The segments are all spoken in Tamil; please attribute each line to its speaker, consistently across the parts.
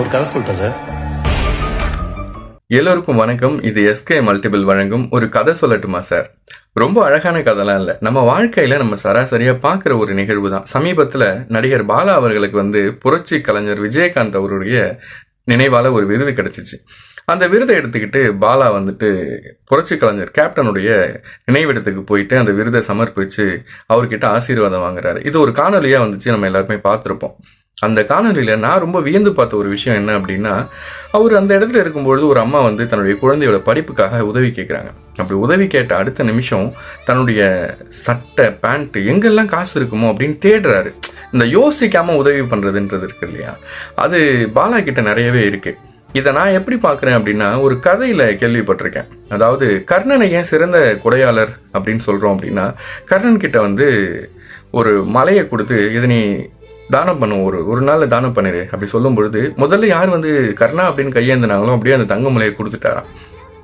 Speaker 1: ஒரு கதை சொல்லிட்டேன் சார்.
Speaker 2: எல்லோருக்கும் வணக்கம். இது எஸ்கே மல்டிபிள் வழங்கும் ஒரு கதை சொல்லட்டுமா சார்? ரொம்ப அழகான கதைலாம் இல்லை. நம்ம வாழ்க்கையில நம்ம சராசரியா பார்க்குற ஒரு நிகழ்வு தான். சமீபத்தில் நடிகர் பாலா அவர்களுக்கு வந்து புரட்சி கலைஞர் விஜயகாந்த் அவருடைய நினைவால ஒரு விருது கிடைச்சிச்சு. அந்த விருதை எடுத்துக்கிட்டு பாலா வந்துட்டு புரட்சி கலைஞர் கேப்டனுடைய நினைவிடத்துக்கு போயிட்டு அந்த விருதை சமர்ப்பிச்சு அவர்கிட்ட ஆசீர்வாதம் வாங்குறாரு. இது ஒரு காணொலியாக வந்துச்சு. நம்ம எல்லாருமே பார்த்துருப்போம். அந்த காணொலியில் நான் ரொம்ப வியந்து பார்த்த ஒரு விஷயம் என்ன அப்படின்னா அவர் அந்த இடத்துல இருக்கும்பொழுது ஒரு அம்மா வந்து தன்னுடைய குழந்தையோட படிப்புக்காக உதவி கேட்குறாங்க அப்படி உதவி கேட்ட அடுத்த நிமிஷம் தன்னுடைய சட்டை பேண்ட்டு எங்கெல்லாம் காசு இருக்குமோ அப்படின்னு தேடுறாரு. இந்த யோசிக்காமல் உதவி பண்ணுறதுன்றது இருக்கு இல்லையா? அது பாலா கிட்ட நிறையவே இருக்குது இதை நான் எப்படி பார்க்குறேன் அப்படின்னா ஒரு கதையில் கேள்விப்பட்டிருக்கேன். அதாவது கர்ணனை ஏன் சிறந்த கொடையாளர் அப்படின்னு சொல்கிறோம் அப்படின்னா கர்ணன் கிட்ட வந்து ஒரு மலையை கொடுத்து இது நீ தானம் பண்ணும். ஒரு ஒரு நாளில் தானம் பண்ணிரு. அப்படி சொல்லும் பொழுது முதல்ல யார் வந்து கர்ணா அப்படின்னு கையேந்தினாங்களோ அப்படியே அந்த தங்க மலையை கொடுத்துட்டாராம்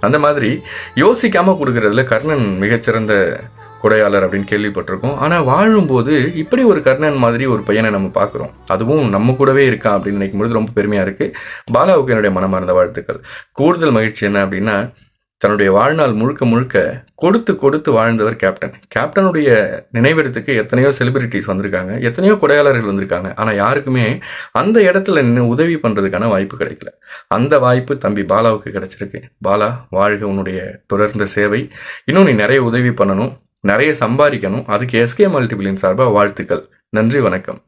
Speaker 2: அந்த மாதிரி யோசிக்காமல் கொடுக்கறதுல கர்ணன் மிகச்சிறந்த கொடையாளர் அப்படின்னு கேள்விப்பட்டிருக்கோம். ஆனால் வாழும்போது இப்படி ஒரு கர்ணன் மாதிரி ஒரு பையனை நம்ம பார்க்குறோம். அதுவும் நம்ம கூடவே இருக்கான் அப்படின்னு நினைக்கும் பொழுது ரொம்ப பெருமையாக இருக்குது பாலாவுக்கு என்னுடைய மனமார்ந்த வாழ்த்துக்கள். கூடுதல் மகிழ்ச்சி என்ன அப்படின்னா தன்னுடைய வாழ்நாள் முழுக்க முழுக்க கொடுத்து கொடுத்து வாழ்ந்தவர் கேப்டன் கேப்டனுடைய நினைவிடத்துக்கு எத்தனையோ செலிபிரிட்டிஸ் வந்திருக்காங்க எத்தனையோ கொடையாளர்கள் வந்திருக்காங்க. ஆனால் யாருக்குமே அந்த இடத்துல நின்று உதவி பண்ணுறதுக்கான வாய்ப்பு கிடைக்கல. அந்த வாய்ப்பு தம்பி பாலாவுக்கு கிடைச்சிருக்கு. பாலா வாழ்க உன்னுடைய தொடர்ந்த சேவை. இன்னும் நீ நிறைய உதவி பண்ணணும் நிறைய சம்பாதிக்கணும். அதுக்கு எஸ்கே மல்டிபிளின் சார்பாக வாழ்த்துக்கள். நன்றி வணக்கம்.